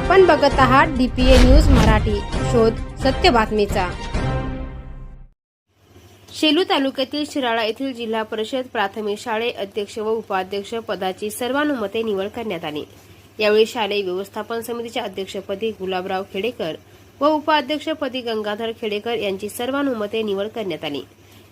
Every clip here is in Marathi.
आपण बघत आहात डीपीए न्यूज मराठी. शोध सत्य बातमीचा. शेलू तालुक्यातील शिराळा येथील जिल्हा परिषद प्राथमिक शाळे अध्यक्ष व उपाध्यक्ष पदाची सर्वानुमते निवड करण्यात आली. यावेळी शालेय व्यवस्थापन समितीच्या अध्यक्षपदी गुलाबराव खेडेकर व उपाध्यक्षपदी गंगाधर खेडेकर यांची सर्वानुमते निवड करण्यात आली.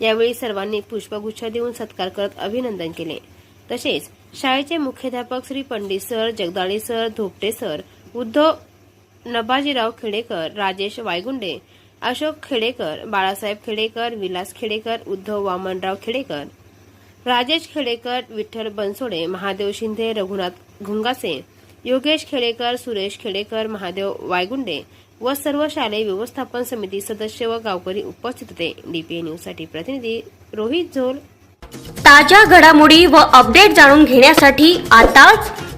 यावेळी सर्वांनी पुष्पगुच्छ देऊन सत्कार करत अभिनंदन केले. तसेच शाळेचे मुख्याध्यापक Shri Pandit sir Jagdale sir Dhopte sir Uddhav Nabajirao Khedekar Rajesh Waygunde Ashok Khedekar Balasaheb Khedekar Vilas Khedekar Uddhav Vamanrao Khedekar Rajesh Khedekar Vitthal Bansode Mahadev Shinde Raghunath Ghungase Yogesh Khedekar Suresh Khedekar Mahadev Waygunde व सर्व शालेय व्यवस्थापन समिती सदस्य व गावकरी उपस्थित होते. डीपीए न्यूजसाठी प्रतिनिधी रोहित झोल. ताज्या घडामोडी व अपडेट जाणून घेण्यासाठी आताच